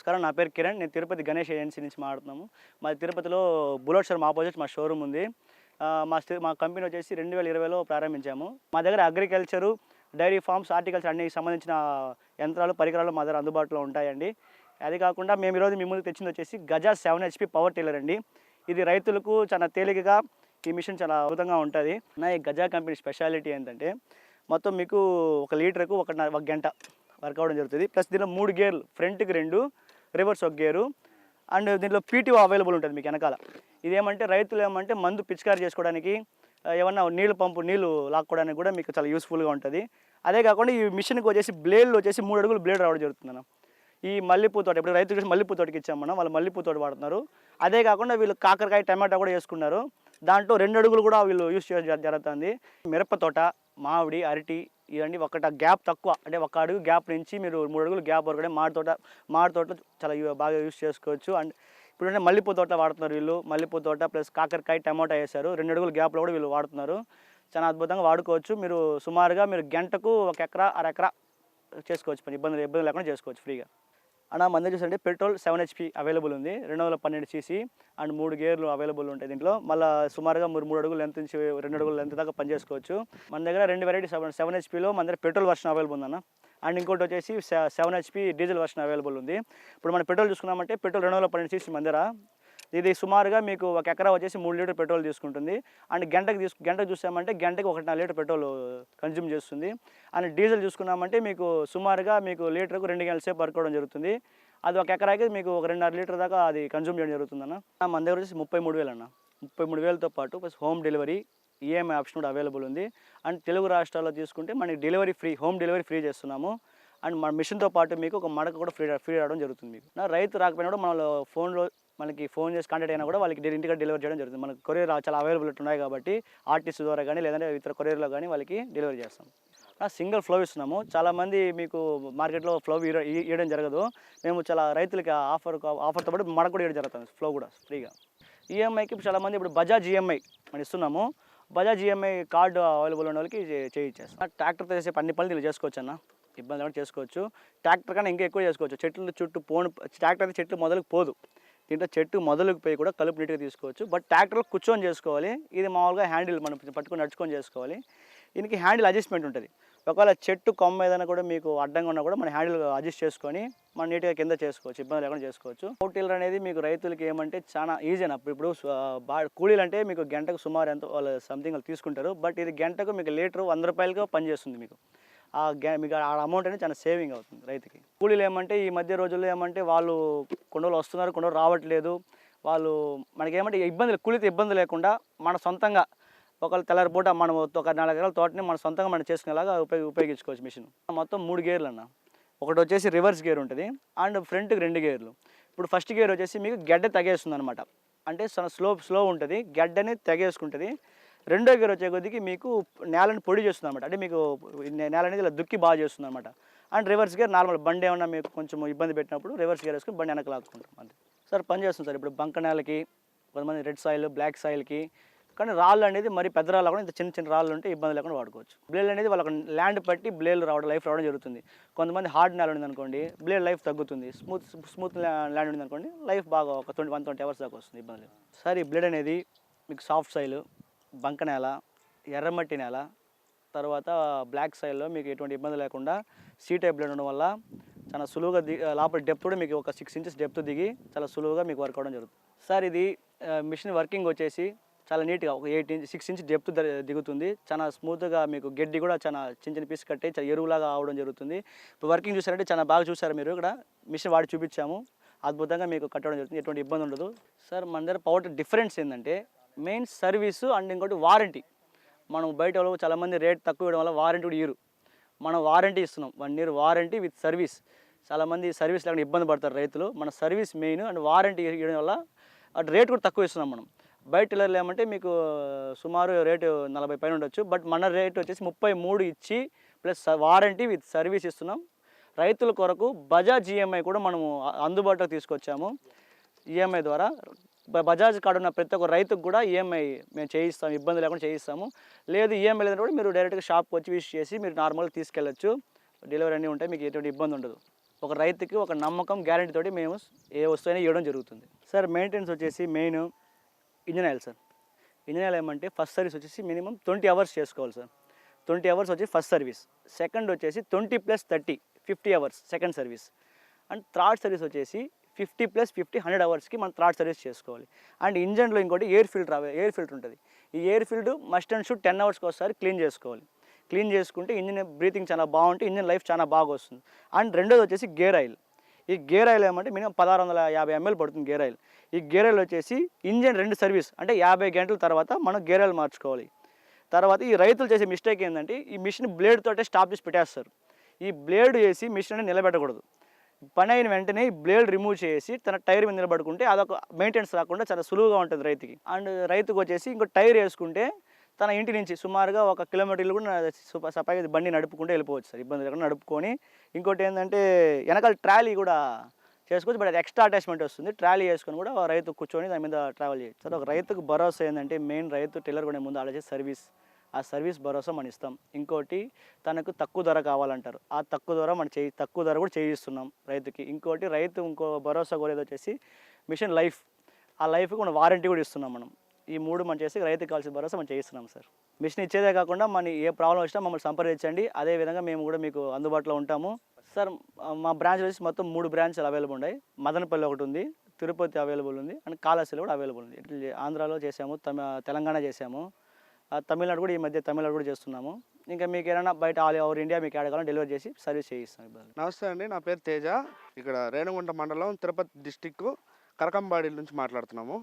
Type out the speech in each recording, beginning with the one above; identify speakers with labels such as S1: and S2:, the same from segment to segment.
S1: నమస్కారం. నా పేరు కిరణ్. నేను తిరుపతి గణేష్ ఏజెన్సీ నుంచి మాట్లాడుతున్నాము. మా తిరుపతిలో బుల్లెట్ షోరూమ్ ఆపోజిట్ మా షోరూమ్ ఉంది. మా మా కంపెనీ వచ్చేసి రెండు వేల ఇరవైలో ప్రారంభించాము. మా దగ్గర అగ్రికల్చరు డైరీ ఫార్మ్స్ ఆర్టికల్స్ అన్ని సంబంధించిన యంత్రాలు పరికరాలు మా దగ్గర అందుబాటులో ఉంటాయండి. అది కాకుండా మేము ఈరోజు మీ ముందుకు తెచ్చింది వచ్చేసి Gaja seven HP power tiller అండి. ఇది రైతులకు చాలా తేలికగా ఈ మిషన్ చాలా అద్భుతంగా ఉంటుంది. నా ఈ గజా కంపెనీ స్పెషాలిటీ ఏంటంటే మొత్తం మీకు ఒక లీటర్కు ఒక ఒక గంట వర్క్ అవ్వడం జరుగుతుంది. ప్లస్ దీనిలో మూడు గేర్లు ఫ్రంట్కి రెండు రివర్స్ ఒక గేరు. అండ్ దీంట్లో పీటీఓ అవైలబుల్ ఉంటుంది మీకు వెనకాల. ఇదేమంటే రైతులు ఏమంటే మందు పిచికారి చేసుకోవడానికి ఏమన్నా నీళ్ళు పంపు నీళ్ళు లాక్కోవడానికి కూడా మీకు చాలా యూస్ఫుల్గా ఉంటుంది. అదే కాకుండా ఈ మిషన్కి వచ్చేసి బ్లేడ్లు వచ్చేసి మూడు అడుగులు బ్లేడ్ రావడం జరుగుతుంది ఈ మల్లెపూ తోట ఇప్పుడు రైతులు చూసి మల్లెపూ తోటకి ఇచ్చాం మనం వాళ్ళు మల్లెపూ తోట వాడుతున్నారు. అదే కాకుండా వీళ్ళు కాకరకాయ టమాటా కూడా వేసుకున్నారు దాంట్లో రెండు అడుగులు కూడా వీళ్ళు యూస్ చేయడం జరుగుతుంది. మిరప తోట మామిడి అరటి ఇవన్నీ ఒకట గ్యాప్ తక్కువ. అంటే ఒక అడుగు గ్యాప్ నుంచి మీరు మూడు అడుగులు గ్యాప్ వరకు మాడి తోట మాడి తోటలో చాలా బాగా యూస్ చేసుకోవచ్చు. అండ్ ఇప్పుడంటే మల్లెపూ తోట వాడుతున్నారు వీళ్ళు. మల్లెపూ తోట ప్లస్ కాకరకాయ టమాటా వేశారు. రెండు అడుగులు గ్యాప్లో కూడా వీళ్ళు వాడుతున్నారు. చాలా అద్భుతంగా వాడుకోవచ్చు. మీరు సుమారుగా మీరు గంటకు ఒక ఎకరా అర ఎకరా చేసుకోవచ్చు పని. ఇబ్బంది ఇబ్బంది లేకుండా చేసుకోవచ్చు ఫ్రీగా. అన్న మన దగ్గర చూసంటే పెట్రోల్ సెవెన్ హెచ్పి అవైలబుల్ ఉంది. రెండు వందల పన్నెండు సీసీ అండ్ మూడు గేర్లు అవైలబుల్ ఉంటాయి దీంట్లో. మళ్ళీ సుమారుగా మూడు మూడు అడుగులు లెంత్ నుంచి రెండు అడుగులు లెంత్ దాకా పనిచేసుకోవచ్చు. మన దగ్గర రెండు వెరైటీ సెవెన్ సెవెన్ హెచ్పిలో మన దగ్గర పెట్రోల్ వర్షన్ అవైలబుల్ ఉందన్న. అండ్ ఇంకోటి వచ్చేసి seven HP diesel version available ఉంది. ఇప్పుడు మనం పెట్రోల్ చూసుకున్నామంటే పెట్రోల్ రెండు వందల పన్నెండు సీసీ మన దగ్గర ఇది సుమారుగా మీకు ఒక ఎకరా వచ్చేసి మూడు లీటర్ పెట్రోల్ తీసుకుంటుంది. అండ్ గంటకు తీసుకు గంటకు చూసామంటే గంటకు ఒకటిన్నర లీటర్ పెట్రోల్ కన్జ్యూమ్ చేస్తుంది. అండ్ డీజిల్ చూసుకున్నామంటే మీకు సుమారుగా మీకు లీటర్కు రెండు గంటల సేపు పడుకోవడం జరుగుతుంది. అది ఒక ఎకరాకి మీకు ఒక రెండున్నర లీటర్ దాకా అది కన్జ్యూమ్ చేయడం జరుగుతుంది అన్న. మన దగ్గర వచ్చేసి ముప్పై మూడు వేలు అన్న. ముప్పై మూడు వేలతో పాటు plus home delivery EMI option కూడా అవైలబుల్ ఉంది. అండ్ తెలుగు రాష్ట్రాల్లో తీసుకుంటే మనకి delivery free home delivery free చేస్తున్నాము. అండ్ మన మిషన్తో పాటు మీకు ఒక మడక కూడా ఫ్రీ ఫ్రీ రావడం జరుగుతుంది మీకు. నా రైతు రాకపోయినా కూడా మన ఫోన్లో మనకి ఫోన్ చేసి కాంటాక్ట్ అయినా కూడా వాళ్ళకి ఇంటికి డెలివరీ చేయడం జరుగుతుంది. మనకు కొరియర్ చాలా అవైలబిలిటీ ఉన్నాయి కాబట్టి ఆర్టీసీ ద్వారా కానీ లేదంటే ఇతర కొరియర్లో కానీ వాళ్ళకి డెలివరీ చేస్తాం. ఆ సింగిల్ ఫ్లో ఇస్తున్నాము. చాలామంది మీకు మార్కెట్లో ఫ్లో ఇవ్వడం జరగదు. మేము చాలా రైతులకి ఆఫర్ ఆఫర్తో పాటు మనకు కూడా ఇవ్వడం జరుగుతుంది ఫ్లో కూడా ఫ్రీగా ఈఎంఐకి ఇప్పుడు చాలామంది ఇప్పుడు బజాజ్ ఈఎంఐ మనం ఇస్తున్నాము. బజాజ్ ఈఎంఐ కార్డు అవైలబుల్ ఉన్న వాళ్ళకి చేయించేస్తాం ట్రాక్టర్తో చేసే పన్ని పనులు దీనిలో చేసుకోవచ్చు అన్న. ఇబ్బంది లేకుండా చేసుకోవచ్చు. ట్రాక్టర్ కన్నా ఇంకా ఎక్కువ చేసుకోవచ్చు. చెట్లు చుట్టూ పోను ట్రాక్టర్ అయితే చెట్లు మొదలకు పోదు. దీంట్లో చెట్టు మొదలుకు పోయి కూడా కలుపు నీట్గా తీసుకోవచ్చు. బట్ ట్రాక్టర్లో కూర్చొని చేసుకోవాలి. ఇది మామూలుగా హ్యాండిల్ మనం పట్టుకొని నడుచుకొని చేసుకోవాలి. దీనికి హ్యాండిల్ అడ్జస్ట్మెంట్ ఉంటుంది. ఒకవేళ చెట్టు కొమ్మ ఏదైనా కూడా మీకు అడ్డంగా ఉన్నా కూడా మన హ్యాండిల్ అడ్జస్ట్ చేసుకొని మనం నీట్గా కింద చేసుకోవచ్చు. ఇబ్బంది లేకుండా చేసుకోవచ్చు. పవర్ టిల్లర్ అనేది మీకు రైతులకి ఏమంటే చాలా ఈజీ అని అప్పుడు ఇప్పుడు బా కూలీలు అంటే మీకు గంటకు సుమారు ఎంత వాళ్ళు సంథింగ్ వాళ్ళు తీసుకుంటారు. బట్ ఇది గంటకు మీకు లీటర్ వంద రూపాయలుగా పనిచేస్తుంది మీకు. ఆ గ్యా మీకు ఆ అమౌంట్ అనేది చాలా సేవింగ్ అవుతుంది రైతుకి. కూలీలు ఏమంటే ఈ మధ్య రోజుల్లో ఏమంటే వాళ్ళు కొండలు వస్తున్నారు కొండలు రావట్లేదు. వాళ్ళు మనకి ఏమంటే ఇబ్బందులు కూలీతో ఇబ్బంది లేకుండా మన సొంతంగా ఒకళ్ళు తెల్లారిపూట మనం ఒక నాలుగు ఎకరాల తోటని మన సొంతంగా మనం చేసుకునేలాగా ఉపయోగ ఉపయోగించుకోవచ్చు మిషన్. మొత్తం మూడు గేర్లు అన్న. ఒకటి వచ్చేసి రివర్స్ గేర్ ఉంటుంది. అండ్ ఫ్రంట్కి రెండు గేర్లు ఇప్పుడు ఫస్ట్ గేర్ వచ్చేసి మీకు గడ్డ తగేస్తుంది అనమాట అంటే స్లో స్లో ఉంటుంది. గడ్డని తెగేసుకుంటుంది. రెండో గేర్ వచ్చే కొద్దికి మీకు నేలని పొడి చేస్తుంది అనమాట అంటే మీకు నేల అనేది ఇలా దుక్కి బాగా చేస్తుంది అనమాట అండ్ రివర్స్ గేర్ నార్మల్ బండి ఏమన్నా మీకు కొంచెం ఇబ్బంది పెట్టినప్పుడు రివర్స్ గేర్ వేసుకుని బండి వెనక లాక్కుంటాం అంతే. సార్ పని చేస్తుంది సార్. ఇప్పుడు బంక నేలకి కొంతమంది రెడ్ సాయిల్ బ్లాక్ సాయిల్కి కానీ రాళ్ళు అనేది మరి పెద్ద రాళ్ళు కూడా ఇంత చిన్న చిన్న రాళ్ళు ఉంటే ఇబ్బంది లేకుండా వాడుకోవచ్చు. బ్లేడ్ అనేది వాళ్ళకి ల్యాండ్ పట్టి బ్లేడ్ రావడం లైఫ్ రావడం జరుగుతుంది. కొంతమంది హార్డ్ నేల ఉంది అనుకోండి బ్లేడ్ లైఫ్ తగ్గుతుంది. స్మూత్ స్మూత్ ల్యాండ్ ఉంది అనుకోండి లైఫ్ బాగా ఒక ట్వంటీ వన్ ట్వంటీ అవర్స్ దాకా వస్తుంది ఇబ్బంది లేదు. సార్ ఈ బ్లేడ్ అనేది మీకు సాఫ్ట్ సైలు బంక నేల ఎర్రమట్టి నేల తర్వాత బ్లాక్ సైడ్లో మీకు ఎటువంటి ఇబ్బంది లేకుండా సీ టైప్ బ్లేడ్ ఉండడం వల్ల చాలా సులువుగా దిగి లోపల డెప్త్ కూడా మీకు ఒక సిక్స్ ఇంచెస్ డెప్త్ దిగి చాలా సులువుగా మీకు వర్క్ అవడం జరుగుతుంది. సార్ ఇది మిషన్ వర్కింగ్ వచ్చేసి చాలా నీట్గా ఒక eight inch six inch depth దిగుతుంది. చాలా స్మూత్గా మీకు గడ్డి కూడా చాలా చిన్న చిన్న పీస్ కట్టి చాలా ఎరువులాగా అవడం జరుగుతుంది. ఇప్పుడు వర్కింగ్ చూసారంటే చాలా బాగా చూసారు మీరు. ఇక్కడ మిషన్ వాడి చూపించాము. అద్భుతంగా మీకు కట్టడం జరుగుతుంది. ఎటువంటి ఇబ్బంది ఉండదు. సార్ మన దగ్గర పవర్ డిఫరెన్స్ ఏంటంటే మెయిన్ సర్వీసు అండ్ ఇంకోటి వారంటీ. మనం బయట వాళ్ళు చాలామంది రేట్ తక్కువ ఇవ్వడం వల్ల వారంటీ కూడా ఇయ్యరు. మనం వారంటీ ఇస్తున్నాం. One year warranty with service. చాలామంది సర్వీస్ లేకుండా ఇబ్బంది పడతారు రైతులు. మన సర్వీస్ మెయిన్ అండ్ వారంటీ ఇవ్వడం వల్ల అటు రేట్ కూడా తక్కువ ఇస్తున్నాం మనం. బయట టైలర్లు ఏమంటే మీకు సుమారు రేటు నలభై పైన ఉండొచ్చు. బట్ మన రేట్ వచ్చేసి ముప్పై మూడు ఇచ్చి ప్లస్ వారంటీ విత్ సర్వీస్ ఇస్తున్నాం. రైతుల కొరకు బజాజ్ ఈఎంఐ కూడా మనము అందుబాటులోకి తీసుకొచ్చాము. ఈఎంఐ ద్వారా బజాజ్ కార్డు ఉన్న ప్రతి ఒక్క రైతుకు కూడా ఈఎంఐ మేము చేయిస్తాము ఇబ్బంది లేకుండా చేయిస్తాము. లేదు ఈఎంఐ లేదంటే కూడా మీరు డైరెక్ట్గా షాప్కి వచ్చి విష్ చేసి మీరు నార్మల్గా తీసుకెళ్ళచ్చు. డెలివరీ అన్నీ ఉంటాయి మీకు ఎటువంటి ఇబ్బంది ఉండదు. ఒక రైతుకి ఒక నమ్మకం గ్యారంటీ తోటి మేము ఏ వస్తువైనా ఇవ్వడం జరుగుతుంది. సార్ మెయింటెనెన్స్ వచ్చేసి main engine oil sir. Engine oil ఏమంటే ఫస్ట్ సర్వీస్ వచ్చేసి మినిమం ట్వంటీ అవర్స్ చేసుకోవాలి సార్. ట్వంటీ అవర్స్ వచ్చి ఫస్ట్ సర్వీస్. సెకండ్ వచ్చేసి twenty plus thirty fifty hours second service. And third service వచ్చేసి ఫిఫ్టీ ప్లస్ ఫిఫ్టీ హండ్రెడ్ అవర్స్కి మనం థ్రాట్ service చేసుకోవాలి. And ఇంజన్లో ఇంకోటి ఎయిర్ ఫిల్టర్ ఎయిర్ ఫిల్టర్ ఉంటుంది. ఈ air filter must and should ten అవర్స్కి ఒకసారి క్లీన్ చేసుకోవాలి. క్లీన్ చేసుకుంటే ఇంజిన్ బ్రీతింగ్ చాలా బాగుంటుంది ఇంజిన్ లైఫ్ చాలా బాగా వస్తుంది. అండ్ రెండోది వచ్చేసి గేర్ ఆయిల్. ఈ గేర్ ఆయిల్ ఏమంటే మినిమం పదహారు వందల యాభై ఎంఎల్ పడుతుంది గేర్ ఆయిల్. ఈ గేర్ ఆయిల్ వచ్చేసి ఇంజిన్ రెండు సర్వీస్ అంటే యాభై గంటల తర్వాత మనం గేర్ ఆయిల్ మార్చుకోవాలి. తర్వాత ఈ రైతులు చేసే మిస్టేక్ ఏంటంటే ఈ మిషన్ బ్లేడ్ తోటే స్టాప్ చేసి పెట్టేస్తారు. ఈ బ్లేడ్ వేసి మిషన్ నిలబెట్టకూడదు. పని అయిన వెంటనే బ్లేడ్ రిమూవ్ చేసి తన టైర్ మీద నిలబడుకుంటే అదొక మెయింటెనెన్స్ రాకుండా చాలా సులువుగా ఉంటుంది రైతుకి. అండ్ రైతుకు వచ్చేసి ఇంకో టైర్ వేసుకుంటే తన ఇంటి నుంచి సుమారుగా ఒక కిలోమీటర్లు కూడా సపాయి బండి నడుపుకుంటే వెళ్ళిపోవచ్చు సార్ ఇబ్బంది లేకుండా నడుపుకొని. ఇంకోటి ఏంటంటే వెనకాల ట్రాలీ కూడా చేసుకోవచ్చు బట్ అది ఎక్స్ట్రా అటాచ్మెంట్ వస్తుంది. ట్రాలీ వేసుకొని కూడా రైతు కూర్చొని దాని మీద ట్రావెల్ చేయొచ్చు. సార్ ఒక రైతుకు భరోసా ఏంటంటే మెయిన్ రైతు టెల్లర్ కొనే ముందు ఆలోచే సర్వీస్ ఆ సర్వీస్ భరోసా మనం ఇస్తాం. ఇంకోటి తనకు తక్కువ ధర కావాలంటారు. ఆ తక్కువ ధర మనం చేయి తక్కువ ధర కూడా చేయిస్తున్నాం రైతుకి. ఇంకోటి రైతు ఇంకో భరోసా కోరేది వచ్చేసి మిషన్ లైఫ్ ఆ లైఫ్కి మనం వారంటీ కూడా ఇస్తున్నాం మనం. ఈ మూడు మనం చేసి రైతుకి కావాల్సిన భరోసా మనం చేయిస్తున్నాం సార్. మిషన్ ఇచ్చేదే కాకుండా మన ఏ ప్రాబ్లం వచ్చినా మమ్మల్ని సంప్రదించండి. అదేవిధంగా మేము కూడా మీకు అందుబాటులో ఉంటాము. సార్ మా బ్రాంచ్ వచ్చి మొత్తం మూడు బ్రాంచ్లు అవైలబుల్ ఉన్నాయి. మదనపల్లి ఒకటి ఉంది తిరుపతి అవైలబుల్ ఉంది అండ్ కాళహస్తిలో కూడా అవైలబుల్ ఉంది. ఇట్లా ఆంధ్రాలో చేసాము తమ తెలంగాణ చేసాము తమిళనాడు కూడా ఈ మధ్య తమిళనాడు కూడా చేస్తున్నాము. ఇంకా మీకు ఏమైనా బయట ఆల్ ఓవర్ ఇండియా మీకు ఎడగాలని డెలివరీ చేసి సర్వీస్ చేయిస్తాం
S2: నమస్తే అండి నా పేరు తేజ. ఇక్కడ రేణుగుంట మండలం తిరుపతి డిస్టిక్ కరకంబాడి నుంచి మాట్లాడుతున్నాము.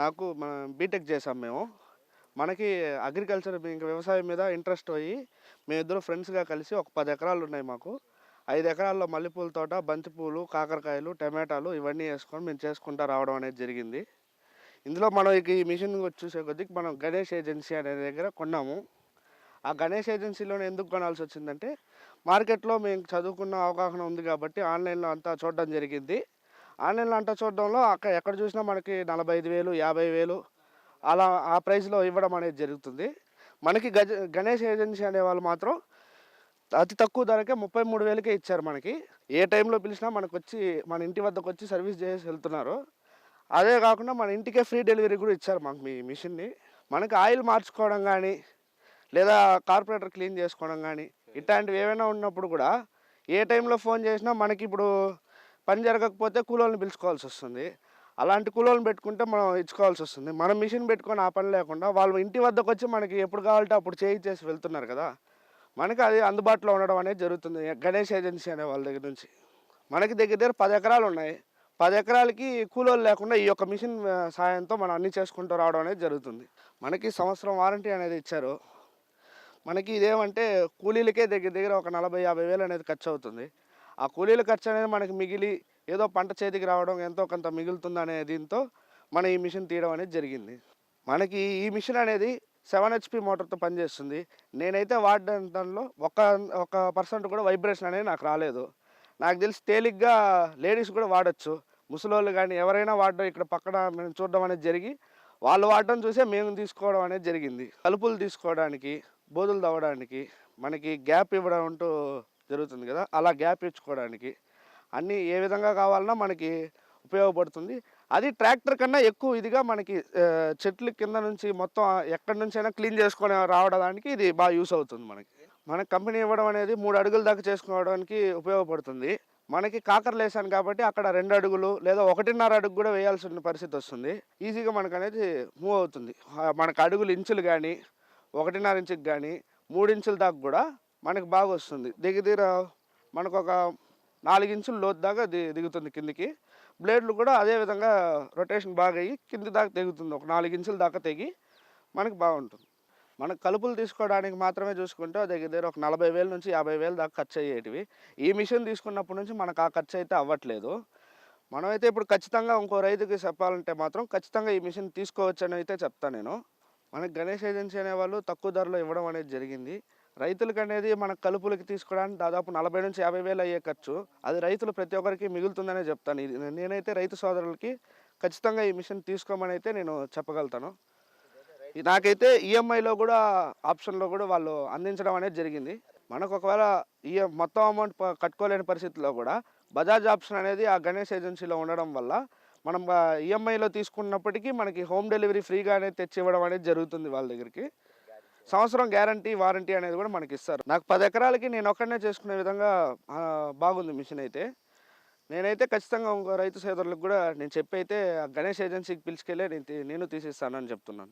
S2: నాకు మనం బీటెక్ చేసాం మేము. మనకి అగ్రికల్చర్ ఇంకా వ్యవసాయం మీద ఇంట్రెస్ట్ అయ్యి మేమిద్దరు ఫ్రెండ్స్గా కలిసి ఒక పది ఎకరాలు ఉన్నాయి మాకు. ఐదు ఎకరాల్లో మల్లెపూల తోట బంతిపూలు కాకరకాయలు టమాటాలు ఇవన్నీ వేసుకొని మేము చేసుకుంటా రావడం అనేది జరిగింది. ఇందులో మనం ఈ మిషన్ చూసే కొద్దికి మనం గణేష్ ఏజెన్సీ అనే దగ్గర కొన్నాము. ఆ గణేష్ ఏజెన్సీలోనే ఎందుకు కొనాల్సి వచ్చిందంటే మార్కెట్లో మేము చదువుకున్న అవగాహన ఉంది కాబట్టి ఆన్లైన్లో అంతా చూడడం జరిగింది. ఆన్లైన్లో అంతా చూడడంలో అక్కడ ఎక్కడ చూసినా మనకి నలభై ఐదు వేలు యాభై వేలు అలా ఆ ప్రైస్లో ఇవ్వడం అనేది జరుగుతుంది. మనకి గజ గణేష్ ఏజెన్సీ అనే వాళ్ళు మాత్రం అతి తక్కువ ధరకే ముప్పై మూడు వేలకే ఇచ్చారు మనకి. ఏ టైంలో పిలిచినా మనకు వచ్చి మన ఇంటి వద్దకు వచ్చి సర్వీస్ చేసి వెళ్తున్నారు. అదే కాకుండా మన ఇంటికే ఫ్రీ డెలివరీ కూడా ఇచ్చారు మాకు మీ మిషన్ని. మనకి ఆయిల్ మార్చుకోవడం కానీ లేదా కార్పొరేటర్ క్లీన్ చేసుకోవడం కానీ ఇట్లాంటివి ఏమైనా ఉన్నప్పుడు కూడా ఏ టైంలో ఫోన్ చేసినా మనకి ఇప్పుడు పని జరగకపోతే కూలోళ్ళని పిలుచుకోవాల్సి వస్తుంది. అలాంటి కూలోళ్ళని పెట్టుకుంటే మనం ఇచ్చుకోవాల్సి వస్తుంది. మనం మిషన్ పెట్టుకొని ఆ పని లేకుండా వాళ్ళు ఇంటి వద్దకు వచ్చి మనకి ఎప్పుడు కావాలంటే అప్పుడు చేయించేసి వెళ్తున్నారు కదా. మనకి అది అందుబాటులో ఉండడం అనేది జరుగుతుంది. గణేష్ ఏజెన్సీ అనే వాళ్ళ దగ్గర నుంచి. మనకి దగ్గర దగ్గర పది ఎకరాలు ఉన్నాయి. పది ఎకరాలకి కూలోళ్ళు లేకుండా ఈ యొక్క మిషన్ సాయంతో మనం అన్ని చేసుకుంటూ రావడం అనేది జరుగుతుంది. మనకి సంవత్సరం వారంటీ అనేది ఇచ్చారు. మనకి ఇదేమంటే కూలీలకే దగ్గర దగ్గర ఒక నలభై యాభై వేలు అనేది ఖర్చు అవుతుంది ఆ కూలీల ఖర్చు అనేది మనకి మిగిలి ఏదో పంట చేతికి రావడం ఎంతో కొంత మిగులుతుంది అనే దీంతో మనం ఈ మిషన్ తీయడం అనేది జరిగింది. మనకి ఈ మిషన్ అనేది సెవెన్ హెచ్పి మోటార్తో పనిచేస్తుంది. నేనైతే వాడిన దానిలో ఒక ఒక పర్సెంట్ కూడా వైబ్రేషన్ అనేది నాకు రాలేదు. నాకు తెలిసి తేలిగ్గా లేడీస్ కూడా వాడచ్చు. ముసలోళ్ళు కానీ ఎవరైనా వాడడం ఇక్కడ పక్కన మేము చూడడం అనేది జరిగి వాళ్ళు వాడడం చూసే మేము తీసుకోవడం అనేది జరిగింది. కలుపులు తీసుకోవడానికి బోధులు తవ్వడానికి మనకి గ్యాప్ ఇవ్వడం అంటూ జరుగుతుంది కదా అలా గ్యాప్ ఇచ్చుకోవడానికి అన్నీ ఏ విధంగా కావాలన్నా మనకి ఉపయోగపడుతుంది. అది ట్రాక్టర్ కన్నా ఎక్కువ ఇదిగా మనకి చెట్లు కింద నుంచి మొత్తం ఎక్కడి నుంచి అయినా క్లీన్ చేసుకొని రావడానికి ఇది బాగా యూస్ అవుతుంది మనకి. మన కంపెనీ ఇవ్వడం అనేది మూడు అడుగుల దాకా చేసుకోవడానికి ఉపయోగపడుతుంది. మనకి కాకరలు వేసాను కాబట్టి అక్కడ రెండు అడుగులు లేదా ఒకటిన్నర అడుగు కూడా వేయాల్సిన పరిస్థితి వస్తుంది. ఈజీగా మనకు అనేది మూవ్ అవుతుంది మనకు అడుగులు ఇంచులు కానీ ఒకటిన్నర ఇంచుకి కానీ మూడు ఇంచుల దాకా కూడా మనకి బాగా వస్తుంది. దిగి దగ్గర మనకు ఒక నాలుగు ఇంచుల లోతు దాకా ది దిగుతుంది కిందికి. బ్లేడ్లు కూడా అదే విధంగా రొటేషన్ బాగా అయ్యి కింది దాకా తెగుతుంది. ఒక నాలుగు ఇంచుల దాకా తెగి మనకి బాగుంటుంది. మనం కలుపులు తీసుకోవడానికి మాత్రమే చూసుకుంటే దగ్గర దగ్గర ఒక నలభై వేల నుంచి యాభై వేలు దాకా ఖర్చు అయ్యేటివి ఈ మిషన్ తీసుకున్నప్పటి నుంచి మనకు ఆ ఖర్చు అయితే అవ్వట్లేదు. మనమైతే ఇప్పుడు ఖచ్చితంగా ఇంకో రైతుకి చెప్పాలంటే మాత్రం ఖచ్చితంగా ఈ మిషన్ తీసుకోవచ్చు అని అయితే చెప్తాను నేను. మనకి గణేష్ ఏజెన్సీ అనే వాళ్ళు తక్కువ ధరలో ఇవ్వడం అనేది జరిగింది. రైతులకు అనేది మన కలుపులకి తీసుకోవడానికి దాదాపు నలభై నుంచి యాభై వేలు అయ్యే ఖర్చు. అది రైతులు ప్రతి ఒక్కరికి మిగులుతుందనే చెప్తాను. ఇది నేనైతే రైతు సోదరులకి ఖచ్చితంగా ఈ మిషన్ తీసుకోమని అయితే నేను చెప్పగలుగుతాను. నాకైతే ఈఎంఐలో కూడా ఆప్షన్లో కూడా వాళ్ళు అందించడం అనేది జరిగింది. మనకు ఒకవేళ ఈ మొత్తం అమౌంట్ కట్టుకోలేని పరిస్థితిలో కూడా బజాజ్ ఆప్షన్ అనేది ఆ గణేష్ ఏజెన్సీలో ఉండడం వల్ల మనం ఈఎంఐలో తీసుకున్నప్పటికీ మనకి హోమ్ డెలివరీ ఫ్రీగానే తెచ్చి ఇవ్వడం అనేది జరుగుతుంది వాళ్ళ దగ్గరికి. సంవత్సరం గ్యారంటీ వారంటీ అనేది కూడా మనకి ఇస్తారు. నాకు పది ఎకరాలకి నేను ఒక్కడనే చేసుకునే విధంగా బాగుంది మిషన్ అయితే. నేనైతే ఖచ్చితంగా ఇంకో రైతు సోదరులకు కూడా నేను చెప్పి అయితే ఆ గణేష్ ఏజెన్సీకి పిలుచుకెళ్ళి నేను నేను తీసిస్తానని చెప్తున్నాను.